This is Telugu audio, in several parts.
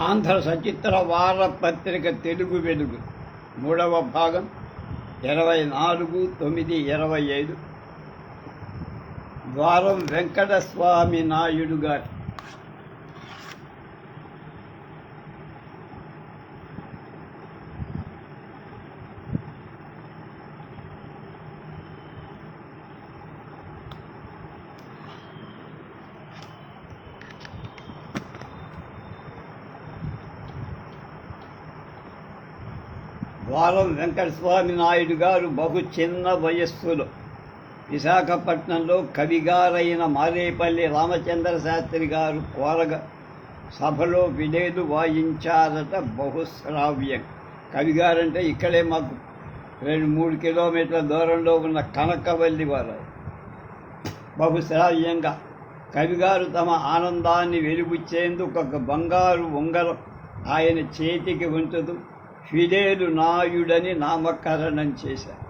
ఆంధ్ర సచిత్ర వారపత్రిక తెలుగు వెలుగు. మూడవ భాగం ఇరవై నాలుగు తొమ్మిది ఇరవై ఐదు. ద్వారం వెంకటస్వామి నాయుడు గారు కాలం వెంకటస్వామి నాయుడు గారు బహు చిన్న వయస్సులో. విశాఖపట్నంలో కవిగారైన మారేపల్లి రామచంద్ర శాస్త్రి గారు కోరగా సభలో విలేదు వాయించారట బహుశ్రావ్యం. కవిగారంటే ఇక్కడే మాకు రెండు మూడు కిలోమీటర్ల దూరంలో ఉన్న కనకవల్లి వారు. బహుశ్రావ్యంగా కవిగారు తమ ఆనందాన్ని వెలుగుచ్చేందుకు ఒక బంగారు ఉంగరం ఆయన చేతికి ఉంచదు ఫిడేలు నాయుడని నామకరణం చేశారు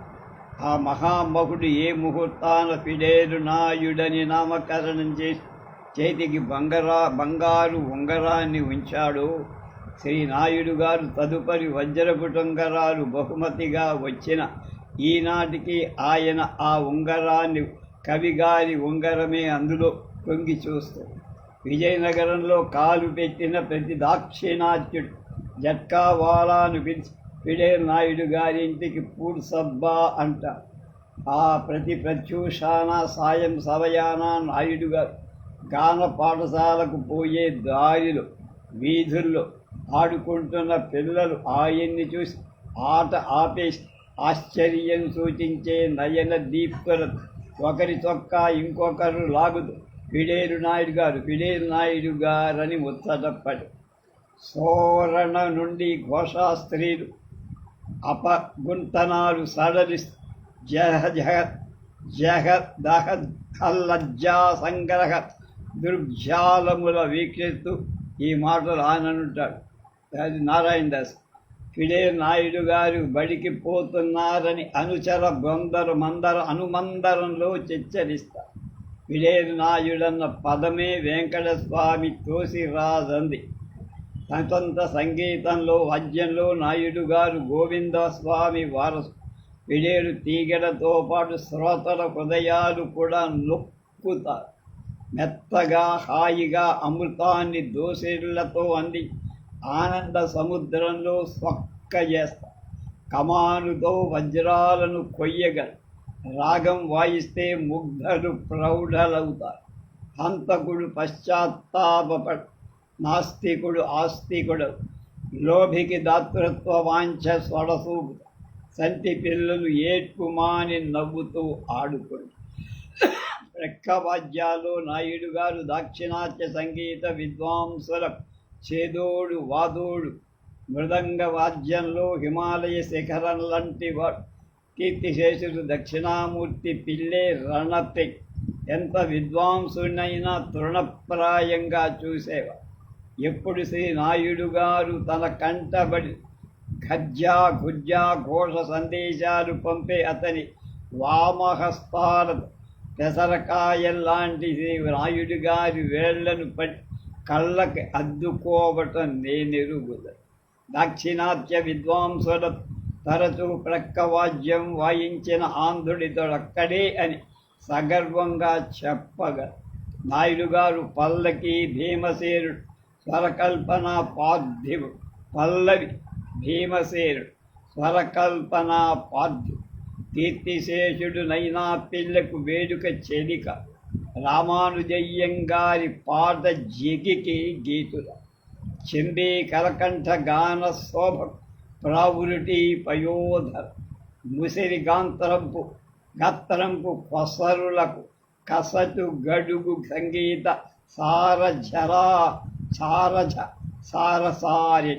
ఆ మహామహుడు ఏ ముహూర్తాన ఫిడేలు నాయుడని నామకరణం చేసి చేతికి బంగరా బంగారు ఉంగరాన్ని ఉంచాడో శ్రీ నాయుడు గారు తదుపరి వజ్రపు బహుమతిగా వచ్చిన ఈనాటికి ఆయన ఆ ఉంగరాన్ని కవిగారి ఉంగరమే అందులో తొంగి చూస్తారు విజయనగరంలో కాలు పెట్టిన ప్రతి దాక్షిణాత్యుడు జట్కావాలాను పిలిచి పిడే నాయుడు గారింటికి పూడ్ సబ్బా అంట. ఆ ప్రతి ప్రత్యూషాన సాయం సవయాన నాయుడు గారు. గాన పాఠశాలకు పోయే దారిలో వీధుల్లో ఆడుకుంటున్న పిల్లలు ఆయన్ని చూసి ఆట ఆపేసి ఆశ్చర్యం సూచించే నయన దీప్తుల ఒకరి చొక్కా ఇంకొకరు లాగుతూ పిడేరు నాయుడు గారు పిడేరు నాయుడు గారని ముచ్చటప్పటి సోరణ నుండి ఘోషా స్త్రీలు అపగుంతనాలు సడలి జహ జహ జహ దహ హల్లజ్జా సంగ్రహ దుర్జాలముల వీక్షిస్తూ ఈ మాటలు ఆనంటాడు అది నారాయణ దాస్. ఫిడే నాయుడు గారు బడికి పోతున్నారని అనుచర బొందరు మందర అనుమందరంలో చచ్చరిస్తారు. ఫిడేరు నాయుడన్న పదమే వెంకటస్వామి తోసి రాదంది స్వతంత్ర సంగీతంలో వాద్యంలో నాయుడు గారు గోవిందస్వామి వారసు. పిడేరు తీగడతో పాటు శ్రోతల హృదయాలు కూడా నొక్కుత. మెత్తగా హాయిగా అమృతాన్ని దోసేళ్ళతో అంది. ఆనంద సముద్రంలో స్వక్క చేస్తారు కమానుతో వజ్రాలను కొయ్యగల రాగం వాయిస్తే ముగ్ధలు ప్రౌఢలవుతారు. హంతకుడు పశ్చాత్తాపడు నాస్తికుడు ఆస్తికుడు లోభికి దాతృత్వ వాంఛ స్వడసూపు సంతి పిల్లలు ఏడ్పుమాని నవ్వుతూ ఆడుకుడు ప్రక్కవాద్యాలు నాయుడు గారు దాక్షిణాత్య సంగీత విద్వాంసుల చేదోడు వాదోడు మృదంగ వాద్యంలో హిమాలయ శిఖరం లాంటి కీర్తిశేషుడు దక్షిణామూర్తి పిల్లే రణతి ఎంత విద్వాంసునైనా తృణప్రాయంగా చూసేవా ఎప్పుడు శ్రీ నాయుడు గారు తన కంటబడి ఖజ్జా గుజ్జా ఘోష సందేశాలు పంపే అతని వామహస్తాల పెసరకాయల్లాంటి శ్రీ నాయుడు గారి వేళ్ళను పట్టి కళ్ళకి అద్దుకోవటం నేనెరుగుద. దాక్షిణాత్య విద్వాంసుల తరచూ ప్రక్కవాద్యం వాయించిన ఆంధ్రుడితోడక్కడే అని సగర్వంగా చెప్పగా. నాయుడు గారు పల్లకి భీమసేనుడు స్వరకల్పన పార్థివు పల్లవి భీమసేనుడు స్వరకల్పన పార్థివు కీర్తిశేషుడు నైనా పిల్లకు వేడుక చెలిక రామానుజయ్యంగారి పాద జిగికి గీతుల. చెంబే కలకంఠ గాన శోభ ప్రావురుటి పయోధర. ముసిరి గాంతరంపు గత్తరంపు కొసరులకు కసటు గడుగు సంగీత సారజరా సారజ సారసారి.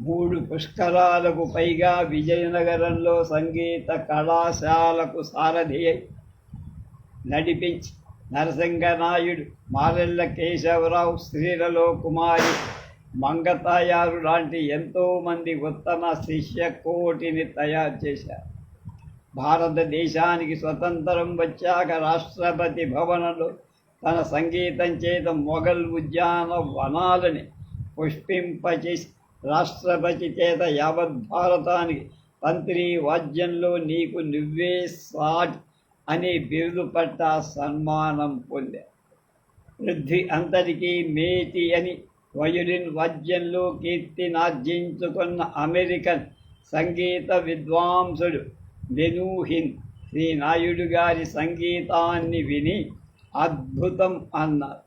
మూడు పుష్కరాలకు పైగా విజయనగరంలో సంగీత కళాశాలకు సారథి అయి నడిపించి నరసింగనాయుడు మారెళ్ళ కేశవరావు శ్రీలలో కుమారి మంగతాయారు లాంటి ఎంతోమంది ఉత్తమ శిష్య కోటిని తయారు చేశారు. భారతదేశానికి స్వతంత్రం వచ్చాక రాష్ట్రపతి భవనంలో తన సంగీతం చేత మొఘల్ ఉద్యాన వనాలని పుష్పింపచి రాష్ట్రపతి చేత యావత్ భారతానికి తంత్రి వాద్యంలో నీకు నువ్వే సాట్ అని బిరుదు పట్ట సన్మానం పొందా. పృథ్వీ అంతటికీ మేటి అని వయులిన్ వాద్యంలో కీర్తినార్జించుకున్న అమెరికన్ సంగీత విద్వాంసుడు బెనూహిన్ శ్రీ నాయుడు గారి సంగీతాన్ని విని అద్భుతం అన్నారు.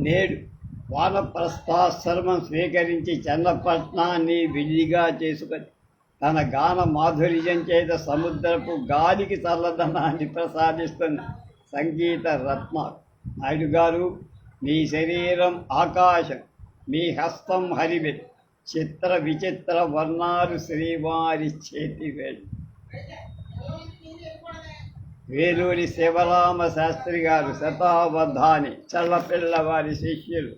నేడు వానప్రస్థాశ్రమం స్వీకరించి చన్నపట్నాన్ని విడిగా చేసుకొని తన గాన మాధుర్యం చేత సముద్రపు గాలికి చల్లదనాన్ని ప్రసాదిస్తున్న సంగీత రత్న నాయుడు గారు మీ శరీరం ఆకాశం మీ హస్తం హరివే చిత్ర విచిత్ర వర్ణాలు శ్రీవారి చేతి వేళ్ళు వేలూరి శివరామ శాస్త్రి గారు శతాబద్ధాని చల్లపిల్లవారి శిష్యులు.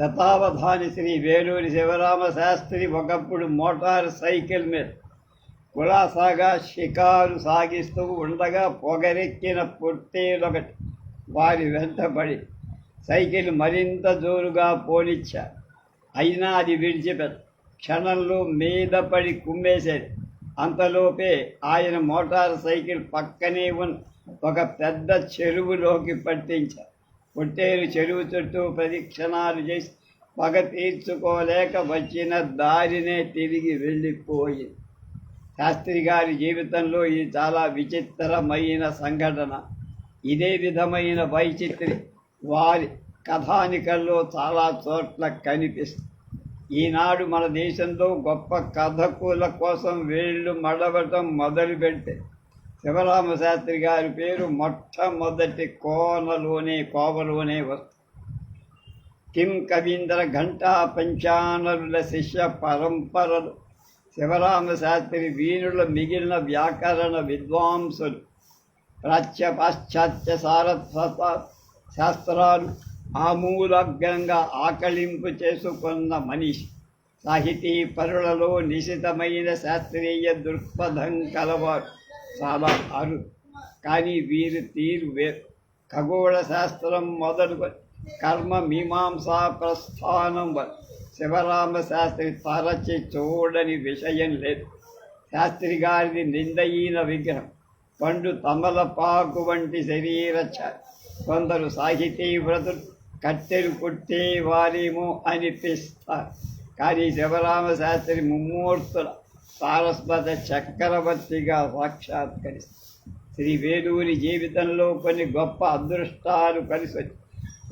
శతావధాని శ్రీ వేలూరి శివరామ శాస్త్రి ఒకప్పుడు మోటార్ సైకిల్ మీద కులాసాగా షికారు సాగిస్తూ ఉండగా పొగరెక్కిన పొట్టేలొకటి వారి వెంటబడి సైకిల్ మరింత జోరుగా పోనిచ్చా. అయినా అది విడిచిపెట్ట. క్షణంలో మీద పడి కుమ్మేసేది. అంతలోపే ఆయన మోటార్ సైకిల్ పక్కనే ఉన్న ఒక పెద్ద చెరువులోకి పట్టించారు పుట్టేరు చెరువు చుట్టూ ప్రదక్షిణాలు చేసి పగ తీర్చుకోలేక వచ్చిన దారినే తిరిగి వెళ్ళిపోయింది శాస్త్రి గారి జీవితంలో ఇది చాలా విచిత్రమైన సంఘటన. ఇదే విధమైన వైచిత్రి వారి కథానికల్లో చాలా చోట్ల కనిపిస్తుంది. ఈనాడు మన దేశంలో గొప్ప కథకుల కోసం వేళ్ళు మడవటం మొదలుపెట్టే శాస్త్రి గారి పేరు మొట్టమొదటి కోనలోనే కోవలోనే వస్తుంది కిం కవీంద్ర ఘంటా పంచానరుల శిష్య పరంపరలు. శివరామ శాస్త్రి వీరుల మిగిలిన వ్యాకరణ విద్వాంసులు. ప్రాచ్య పాశ్చాత్య సారస్వత శాస్త్రాలు. ఆమూలగ్రంగా ఆకలింపు చేసుకున్న మనిషి. సాహితీ పరులలో నిశితమైన శాస్త్రీయ దృక్పథం కలవారు చాలా అరు. కానీ వీరి తీరు వేరు. ఖగోళ శాస్త్రం మొదలుకొని కర్మ మీమాంసా ప్రస్థానం వరకు శివరామ శాస్త్రి తరచి చూడని విషయం లేదు. శాస్త్రి గారిది నిందయిన విగ్రహం. పండు తమలపాకు వంటి శరీర కొందరు సాహితీ వ్రతులు కట్టెలు కొట్టేవారేమో అనిపిస్తారు. కానీ శివరామ శాస్త్రి ముమ్మూర్తుల సారస్వత చక్రవర్తిగా సాక్షాత్కరిస్తారు శ్రీ వేలూరి జీవితంలో కొన్ని గొప్ప అదృష్టాలు కలిసి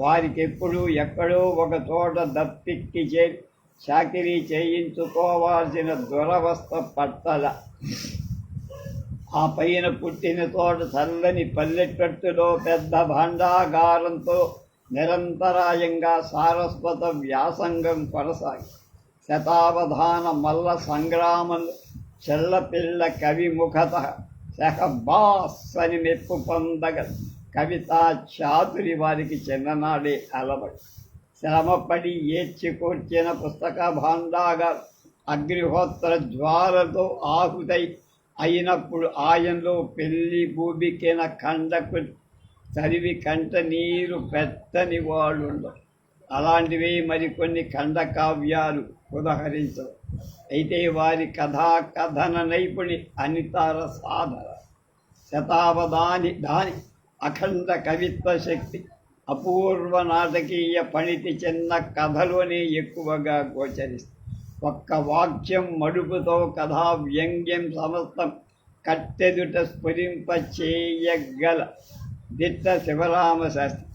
వారికి ఎప్పుడూ ఎక్కడో ఒక చోట దప్పిక్కి చేరి చాకిరీ చేయించుకోవాల్సిన దురవస్థ పట్టల. ఆ పైన పుట్టిన తోట చల్లని పల్లెటట్టులో పెద్ద భాండాగారంతో నిరంతరాయంగా సారస్వత వ్యాసంగం కొనసాగి శతావధాన మల్ల సంగ్రామలు చెల్లపిల్ల కవి ముఖత శహబాస్ అని మెప్పు పొందగ కవితా చాతురి వారికి చిన్ననాడే అలవడు. శ్రమపడి ఏడ్చికూర్చిన పుస్తక భాండాగా అగ్నిహోత్ర జ్వాలతో ఆహుతై అయినప్పుడు ఆయనలో పెళ్ళి భూమికిన కండకు చదివి కంట నీరు పెట్టని వాళ్ళు అలాంటివి మరికొన్ని ఖండ కావ్యాలు ఉదహరించవు. అయితే వారి కథా కథన నైపుణి అనితర సాధన. శతావధాని దాని అఖండ కవిత్వ శక్తి అపూర్వ నాటకీయ పణితి చిన్న కథలోనే ఎక్కువగా గోచరిస్తుంది. ఒక్క వాక్యం మడుపుతో కథా వ్యంగ్యం సమస్తం కట్టెదుట స్ఫురింప చేయగల దిట్ట శివరామ శాస్త్రి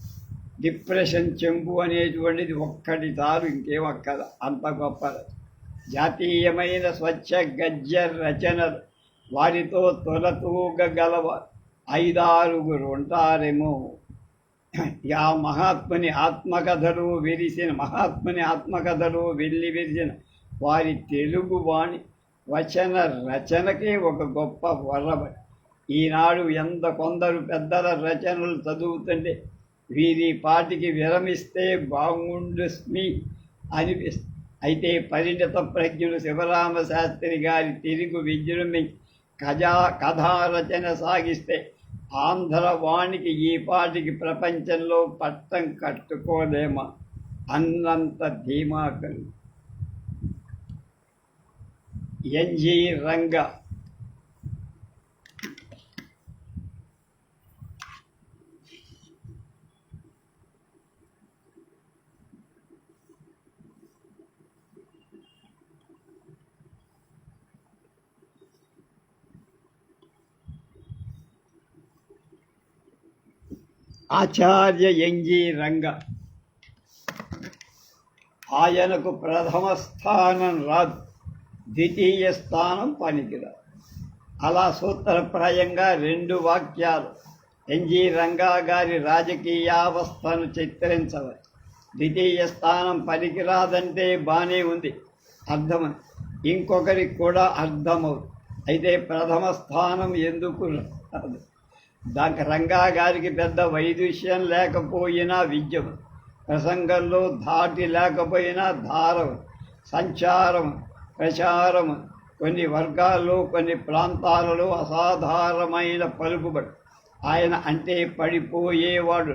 డిప్రెషన్ చెంపు అనేటువంటిది ఒక్కటి తారు ఇంకేమక్కద అంత గొప్ప జాతీయమైన స్వచ్ఛ గద్య రచనలు. వారితో తొలతూగగలవ ఐదారుగురు ఉంటారేమో. ఆ మహాత్ముని ఆత్మకథలు విరిసిన మహాత్ముని ఆత్మకథలు వెళ్ళి విరిసిన వారి తెలుగు వాణి వచన రచనకే ఒక గొప్ప వరబడి ఈనాడు ఎంత కొందరు పెద్దల రచనలు చదువుతుంటే వీరి పాటికి విరమిస్తే బాగుండుస్మి అని అనిపిస్తుంది అయితే పరిణత ప్రజ్ఞులు శివరామ శాస్త్రి గారి తిరుగు విజృంభి కథా కథారచన సాగిస్తే ఆంధ్రవాణికి ఈ పాటికి ప్రపంచంలో పట్టం కట్టుకోలేమా అన్నంత ధీమా కలు ఎన్జి రంగ ఆచార్య ఎంజి రంగ. ఆయనకు ప్రథమ స్థానం రాదు. ద్వితీయ స్థానం పనికిరాదు. అలా సూత్రప్రాయంగా రెండు వాక్యాలు ఎన్జి రంగా గారి రాజకీయావస్థను చిత్రించవచ్చు ద్వితీయ స్థానం పనికిరాదంటే బాగానే ఉంది. అర్థమని. ఇంకొకరికి కూడా అర్థమవుతుంది. అయితే ప్రథమ స్థానం ఎందుకు రాదు? దానికి రంగా గారికి పెద్ద వైదుష్యం లేకపోయినా విద్యం ప్రసంగంలో ధాటి లేకపోయినా ధారం సంచారం ప్రచారం. కొన్ని వర్గాల్లో కొన్ని ప్రాంతాలలో అసాధారణమైన పలుకుబడి. ఆయన అంటే పడిపోయేవాడు.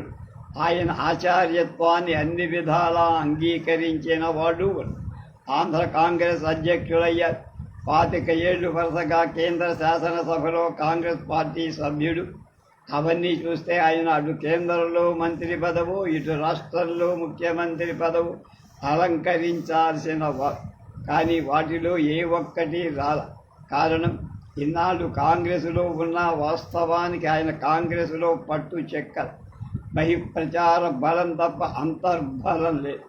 ఆయన ఆచార్యత్వాన్ని అన్ని విధాలా అంగీకరించిన వాడు ఆంధ్ర కాంగ్రెస్ అధ్యక్షుడయ్యారు పాతిక ఏళ్ళు వరుసగా కేంద్ర శాసనసభలో కాంగ్రెస్ పార్టీ సభ్యుడు. అవన్నీ చూస్తే ఆయన అటు కేంద్రంలో మంత్రి పదవు ఇటు రాష్ట్రంలో ముఖ్యమంత్రి పదవు అలంకరించాల్సిన వా కానీ వాటిలో ఏ ఒక్కటి రాల కారణం ఇన్నాళ్ళు కాంగ్రెసులో ఉన్న వాస్తవానికి ఆయన కాంగ్రెసులో పట్టు చెక్క బహిప్రచార బలం తప్ప అంతర్బలం లేదు.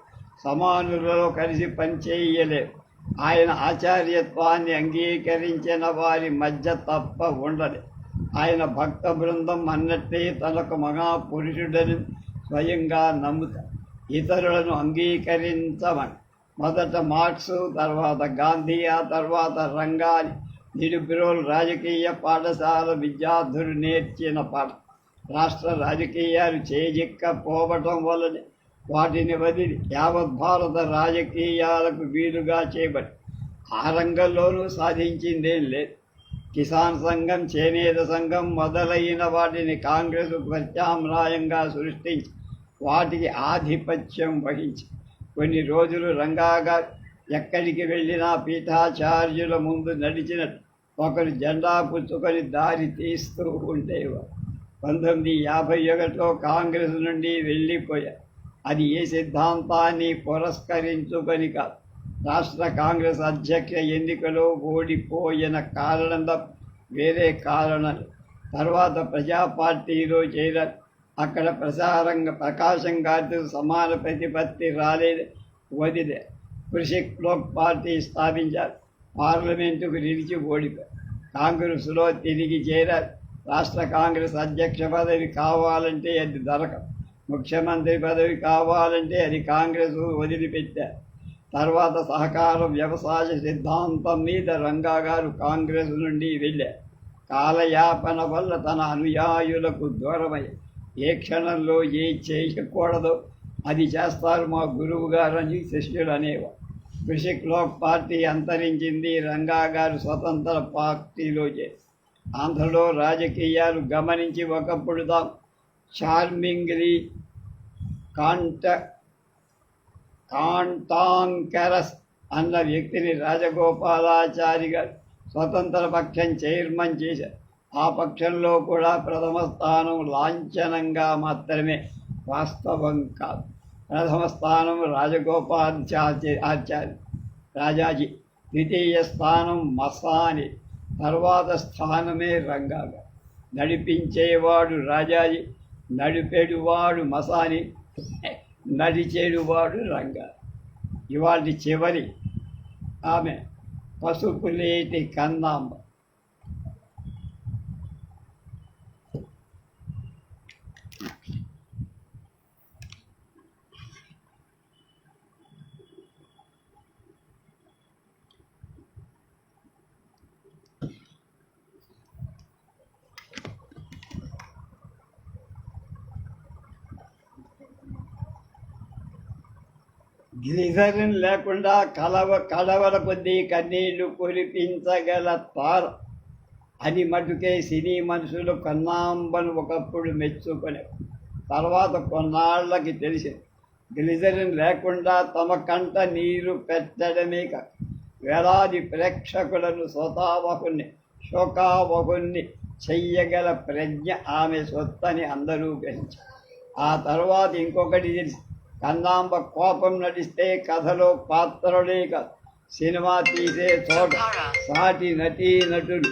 సమానులలో కలిసి పనిచేయలేదు ఆయన ఆచార్యత్వాన్ని అంగీకరించిన వారి మధ్య తప్ప ఉండలేదు ఆయన భక్త బృందం అన్నట్టే తనకు మహాపురుషుడని స్వయంగా నమ్ముతారు ఇతరులను అంగీకరించమని. మొదట మార్క్స్ తర్వాత గాంధీ ఆ తర్వాత రంగాని నిరుపిరోలు రాజకీయ పాఠశాల విద్యార్థులు నేర్చిన పాఠ. రాష్ట్ర రాజకీయాలు చేజిక్కపోవటం వల్లనే వాటిని వదిలి యావత్ భారత రాజకీయాలకు వీలుగా చేయబడి ఆ రంగంలోనూ సాధించిందేం లేదు. కిసాన్ సంఘం చేనేత సంఘం మొదలైన వాటిని కాంగ్రెస్ ప్రత్యామ్నాయంగా సృష్టించి వాటికి ఆధిపత్యం వహించి కొన్ని రోజులు రంగాగా ఎక్కడికి వెళ్ళినా పీఠాచార్యుల ముందు నడిచినట్టు ఒకరు జెండా పుచ్చుకొని దారి తీస్తూ ఉండేవారు. పంతొమ్మిది యాభై ఒకటిలో కాంగ్రెస్ నుండి వెళ్ళిపోయారు. అది ఏ సిద్ధాంతాన్ని పురస్కరించుకొని కాదు రాష్ట్ర కాంగ్రెస్ అధ్యక్ష ఎన్నికలో ఓడిపోయిన కారణం తప్ప వేరే కారణం తర్వాత ప్రజాపార్టీలో చేరారు అక్కడ ప్రసారంగా ప్రకాశం గారితో సమాన ప్రతిపత్తి రాలేదు. వదిలే. కృషి లోక్ పార్టీ స్థాపించారు. పార్లమెంటుకు నిలిచి ఓడిపోయారు. కాంగ్రెస్లో తిరిగి చేరారు. రాష్ట్ర కాంగ్రెస్ అధ్యక్ష పదవి కావాలంటే అది దొరకదు. ముఖ్యమంత్రి పదవి కావాలంటే అది కాంగ్రెస్ వదిలిపెట్టారు. తర్వాత సహకార వ్యవసాయ సిద్ధాంతం మీద రంగా గారు కాంగ్రెస్ నుండి వెళ్ళారు కాలయాపన వల్ల తన అనుయాయులకు దూరమై ఏ క్షణంలో ఏ చేయకూడదో అది చేస్తారు మా గురువు గారు శిష్యుడు శిష్యులు అనేవారు. కృషి లోక్ పార్టీ అంతరించింది రంగా గారు స్వతంత్ర పార్టీలో చే ఆంధ్రలో రాజకీయాలు గమనించి ఒకప్పుడు దా చార్మింగ్లీ కాంట కాంటాంకెరస్ అన్న వ్యక్తిని రాజగోపాలాచారి గారు స్వతంత్ర పక్షం చైర్మన్ చేశారు ఆ పక్షంలో కూడా ప్రథమ స్థానం లాంఛనంగా మాత్రమే వాస్తవం కాదు. ప్రథమ స్థానం రాజగోపాలాచార్య ఆచార్య రాజాజీ. ద్వితీయ స్థానం మసాని. తర్వాత స్థానమే రంగాగా. నడిపించేవాడు రాజాజీ నడిపేడువాడు మసాని. నడిచేడువాడు రంగ. ఇవాటి చివరి ఆమె పసుపులేటి కన్నాంబ. గ్లిజరిన్ లేకుండా కలవ కడవల కొద్దీ కన్నీళ్ళు కురిపించగల తార అని మటుకే సినీ మనుషులు కన్నాంబను ఒకప్పుడు మెచ్చుకునే తర్వాత కొన్నాళ్ళకి తెలిసి. గ్లిజరిన్ లేకుండా తమ కంట నీరు పెట్టడమే కాక వేలాది ప్రేక్షకులను స్వతావహుణ్ణి శోకావహుణ్ణి చెయ్యగల ప్రజ్ఞ ఆమె సొత్తని అందరూ గ్రహించారు. ఆ తర్వాత ఇంకొకటి తెలిసి కన్నాంబ కోపం నడిస్తే కథలో పాత్రలే సినిమా తీసే చోట సాటి నటీ నటులు.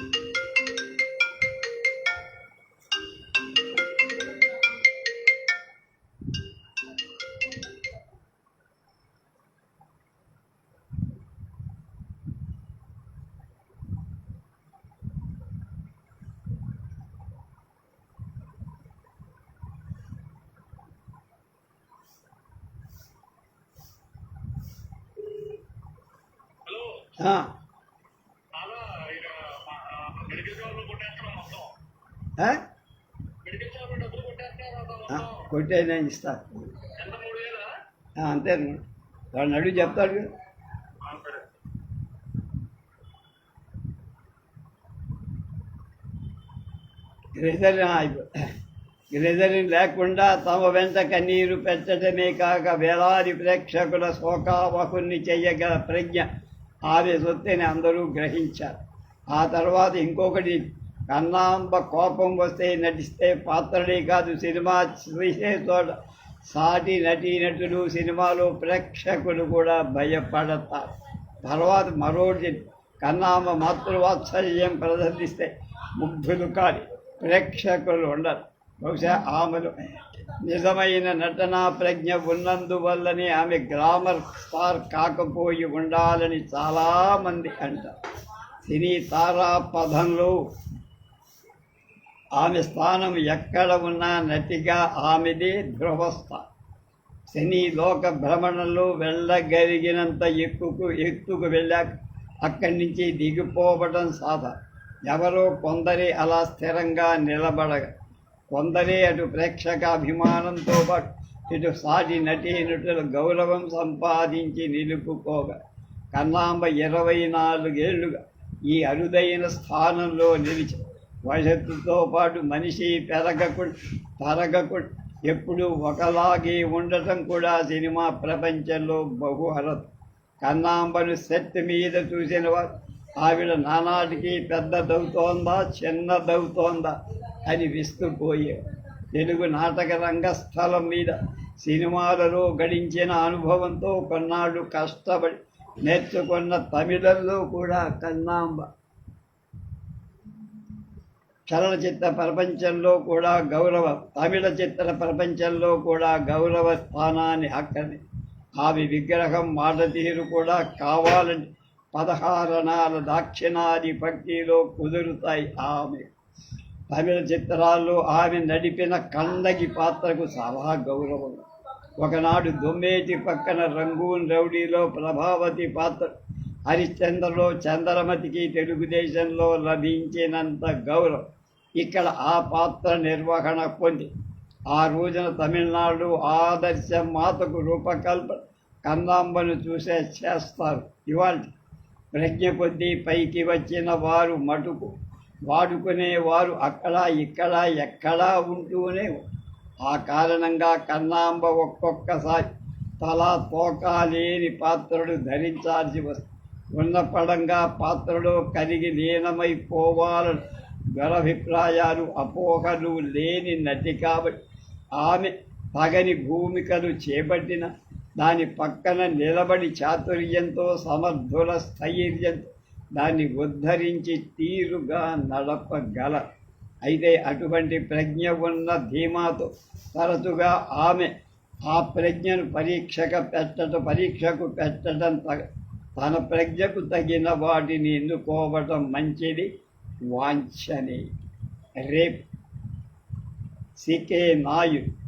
నేను ఇస్తా. అంతే. వాడిని అడుగు చెప్తాడు కదా. గ్రెజరిన్ గ్రెజరిన్ లేకుండా తమ వెంట కన్నీరు పెట్టడమే కాక వేలాది ప్రేక్షకుల శోకావహుణ్ణి చెయ్యగల ప్రజ్ఞ ఆమె సొత్తిని అందరూ గ్రహించారు. ఆ తర్వాత ఇంకొకటి కన్నాంబ కోపం వస్తే నటిస్తే పాత్రలే కాదు సినిమా తీసే చోట సాటి నటీనటులు సినిమాలో ప్రేక్షకులు కూడా భయపడతారు. తర్వాత మరోటి కన్నాంబ మాతృవాత్సల్యం ప్రదర్శిస్తే ముగ్ధులు కాని ప్రేక్షకులు ఉండరు. బహుశా ఆమెలో నిజమైన నటనా ప్రజ్ఞ ఉన్నందువల్లనే ఆమె గ్రామర్ స్టార్ కాకపోయి ఉండాలని చాలామంది అంటారు సినీ తారా పదంలో ఆమె స్థానం ఎక్కడ ఉన్నా నటిగా ఆమెదే ధ్రువస్థానం శని లోక భ్రమణంలో వెళ్ళగలిగినంత ఎక్కుకు ఎత్తుకు వెళ్ళాక అక్కడి నుంచి దిగిపోవడం సాధ. ఎవరో కొందరే అలా స్థిరంగా నిలబడగ కొందరే అటు ప్రేక్షక అభిమానంతో పాటు ఇటు సాటి నటీనటుల గౌరవం సంపాదించి నిలుపుకోగా. కన్నాంబ ఇరవై నాలుగేళ్ళుగా ఈ అరుదైన స్థానంలో నిలిచి వయస్సుతో పాటు మనిషి పెరగకుండా తరగకుండా ఎప్పుడూ ఒకలాగే ఉండటం కూడా సినిమా ప్రపంచంలో బహు అరదు కన్నాంబను సెట్ మీద చూసిన వారు ఆవిడ నానాటికి పెద్దదవుతోందా చిన్నదవుతోందా అని విస్తుపోయే తెలుగు నాటక రంగస్థలం మీద సినిమాలలో గడించిన అనుభవంతో కొన్నాళ్ళు కష్టపడి నేర్చుకున్న తమిళంలో కూడా కన్నాంబ. చలనచిత్ర ప్రపంచంలో కూడా గౌరవ తమిళ చిత్ర ప్రపంచంలో కూడా గౌరవ స్థానాన్ని హక్కని. ఆమె విగ్రహం మాట తీరు కూడా కావాలని పదహారణాల దాక్షిణాధిపత్తిలో కుదురుతాయి ఆమె. తమిళ చిత్రాల్లో ఆమె నడిపిన కందగి పాత్రకు చాలా గౌరవం ఒకనాడు దొమ్మేటి పక్కన రంగూన్ రౌడీలో ప్రభావతి పాత్ర హరిశ్చంద్రలో చంద్రమతికి తెలుగుదేశంలో లభించినంత గౌరవం. ఇక్కడ ఆ పాత్ర నిర్వహణ పొంది. ఆ రోజున తమిళనాడు ఆదర్శ మాతకు రూపకల్పన కందాంబను చూసే చేస్తారు. ఇవాళ ప్రజ్ఞ కొద్దీ పైకి వచ్చిన వారు మటుకు వాడుకునేవారు అక్కడ ఇక్కడ ఎక్కడా ఉంటూనే ఆ కారణంగా కన్నాంబ ఒక్కొక్కసారి తల తోక లేని పాత్రలు ధరించాల్సి వస్తుంది ఉన్న పడంగా పాత్రలో కలిగి లీనమైపోవాలని దురభిప్రాయాలు అపోహలు లేని నటి కాబట్టి ఆమె పగని భూమికలు చేపట్టిన దాని పక్కన నిలబడి చాతుర్యంతో సమర్థుల స్థైర్యంతో దాన్ని ఉద్ధరించి తీరుగా నడపగల. అయితే అటువంటి ప్రజ్ఞ ఉన్న ధీమాతో తరచుగా ఆమె ఆ ప్రజ్ఞను పరీక్షక పెట్టడం పరీక్షకు పెట్టడం తగ- తన ప్రజ్ఞకు తగిన వాటిని ఎన్నుకోవటం మంచిది. వాంఛని. రేప్. C K Nayudu.